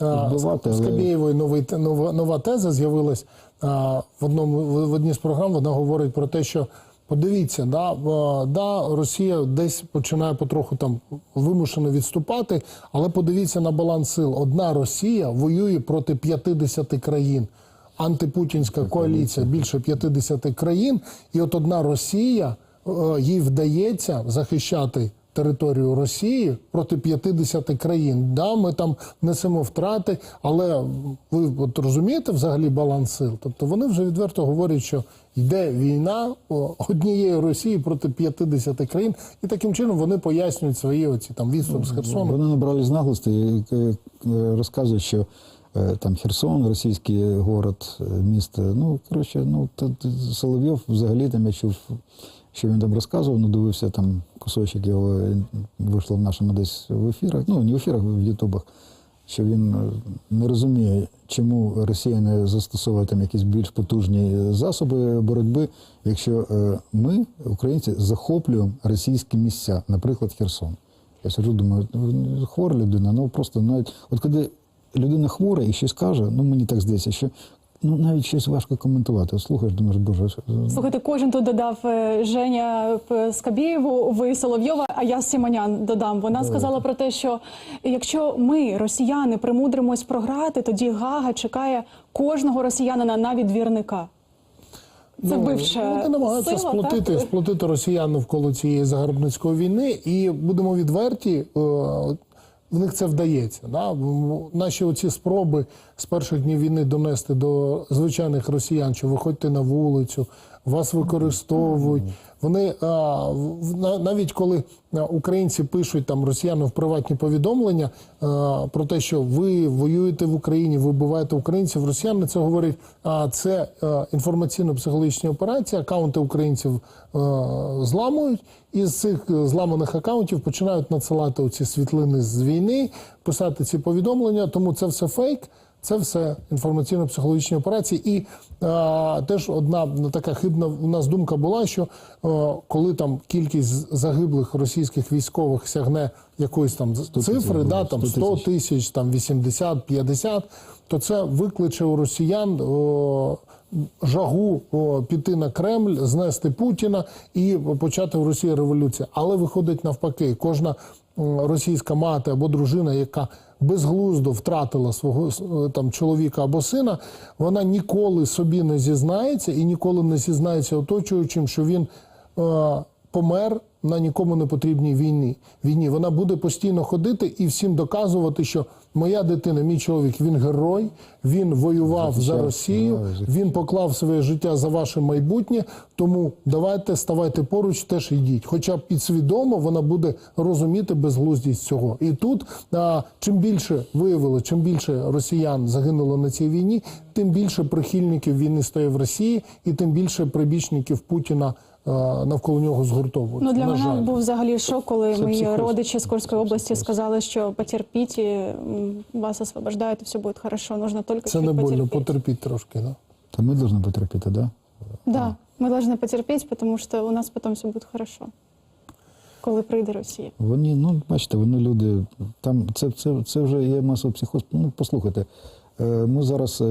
а, вбивати, з Скабєєвої новий нова, нова теза з'явилась в одному в в одній з програм. Вона говорить про те, що подивіться, да, да, Росія десь починає потроху там вимушено відступати, але подивіться на баланс сил. Одна Росія воює проти 50 країн. Антипутінська коаліція більше 50 країн, і от одна Росія е, їй вдається захищати територію Росії проти 50 країн. Да, ми там несемо втрати, але ви от розумієте взагалі баланс сил? Тобто вони вже відверто говорять, що йде війна однієї Росії проти 50 країн, і таким чином вони пояснюють свої оці там відступ з Херсону. Вони набрались наглості і е, е, розказують, що там Херсон, російський город, е, місто. Ну, коротше, ну Соловйов взагалі там я чув, що він там розказував, ну дивився там кусочок його е, вийшло в нашому десь в ефірах, ну не в ефірах, в Ютубах. Що він е, не розуміє, чому Росія не застосовує там якісь більш потужні засоби боротьби, якщо е, ми, українці, захоплюємо російські місця, наприклад, Херсон. Я сиджу, думаю, ну, хвора людина, ну просто навіть от коли людина хвора і щось каже, ну мені так здається, що ну навіть щось важко коментувати. Слухаєш, думаєш, боже, Слухайте, кожен тут додав е, Женя Скабєєву, ви Соловйова, а я Сімонян додам. Вона сказала про те, що якщо ми, росіяни, примудримось програти, тоді Гага чекає кожного росіянина навіть двірника. Це бивша Ну, Вони намагаються сила, сплотити, так? сплотити росіян навколо цієї загарбницької війни, і будемо відверті. В них це вдається. Да? Наші оці спроби з перших днів війни донести до звичайних росіян, що виходьте на вулицю, вас використовують. Вони навіть коли українці пишуть там росіянам в приватні повідомлення про те, що ви воюєте в Україні, ви вбиваєте українців, росіяни це говорять, а це інформаційно-психологічні операції, акаунти українців зламують, і з цих зламаних акаунтів починають надсилати оці світлини з війни, писати ці повідомлення. Тому це все фейк. Це все інформаційно-психологічні операції. І е, теж одна ну, така хибна у нас думка була, що е, коли там кількість загиблих російських військових сягне якоїсь там цифри, да, там 100 100 тисяч. там 80, 50, то це викличе у росіян о, жагу о, піти на Кремль, знести Путіна і почати в Росії революцію. Але виходить навпаки, кожна російська мати або дружина, яка безглуздо втратила свого е, там чоловіка або сина, вона ніколи собі не зізнається і ніколи не зізнається оточуючим, що він е, помер на нікому не потрібній війні. війні. Вона буде постійно ходити і всім доказувати, що моя дитина, мій чоловік, він герой, він воював за Росію, він поклав своє життя за ваше майбутнє. Тому давайте ставайте поруч, теж йдіть. Хоча б підсвідомо вона буде розуміти безглуздість цього. І тут а, чим більше виявили, чим більше росіян загинуло на цій війні, тим більше прихильників війни стає в Росії, і тим більше прибічників Путіна навколо нього згуртовують. Ну для на мене жаль. був взагалі шок, коли Це мої психоз. родичі з Курської Це області психоз. сказали, що потерпіть, вас освобождають, все буде хорошо. Нужно тільки Це не больно, потерпіть трошки. Да? то ми повинні потерпіти, да? Да, мы должны потерпеть, потому что у нас потом все будет хорошо. Коли прийде Росія. Вони, ну бачите, вони люди. Там це, це, це вже є масовий психоз. Ну, послухайте, е, ми зараз е,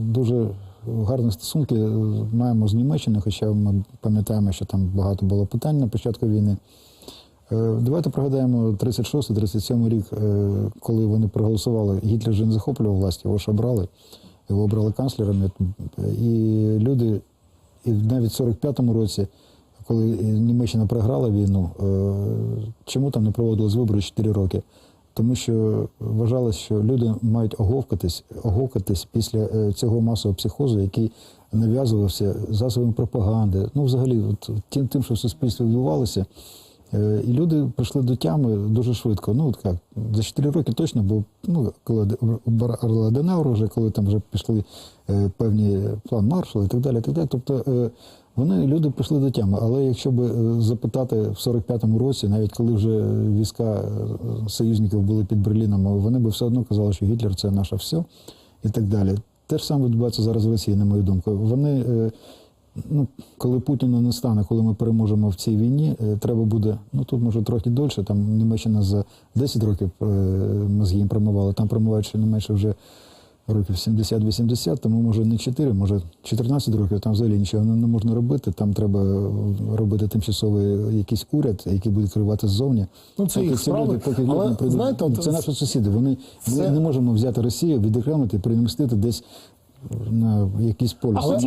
дуже гарні стосунки е, маємо з Німеччиною, хоча ми пам'ятаємо, що там багато було питань на початку війни. Е, Давайте пригадаємо 36-37 рік, е, коли вони проголосували, Гітлер же не захоплював власть, його ж обрали, його обрали канцлером. І люди, і навіть в 45-му році, коли Німеччина програла війну, чому там не проводились вибори 4 роки? Тому що вважалось, що люди мають оговкатись, оговкатись після е, цього масового психозу, який нав'язувався засобами пропаганди. Ну, взагалі, от, тим, тим, що в суспільстві відбувалося. Е, І люди прийшли до тями дуже швидко. Ну, от як, за 4 роки точно, бо ну, коли Аденаура, вже коли там вже пішли е, певні план маршалу і так далі. І так далі. Тобто е, вони люди прийшли до тями. Але якщо б е, запитати в 45-му році, навіть коли вже війська е, союзників були під Берліном, вони б все одно казали, що Гітлер це наше все і так далі. Те ж саме відбувається зараз в Росії, на мою думку. Вони е, ну, коли Путіна не стане, коли ми переможемо в цій війні, треба буде, ну тут може трохи дольше, там Німеччина за 10 років мозги їм промивала, там промивають ще не менше вже років 70-80, тому може не 4, може 14 років, там взагалі нічого не, не можна робити. Там треба робити тимчасовий якийсь уряд, який буде керувати ззовні. Ну, це Поки їх ці справи. люди- поки Але, люди знаєте, це, це наші сусіди. Вони це- ми не можемо взяти Росію, відокремити, перемістити десь на якісь полюси. Але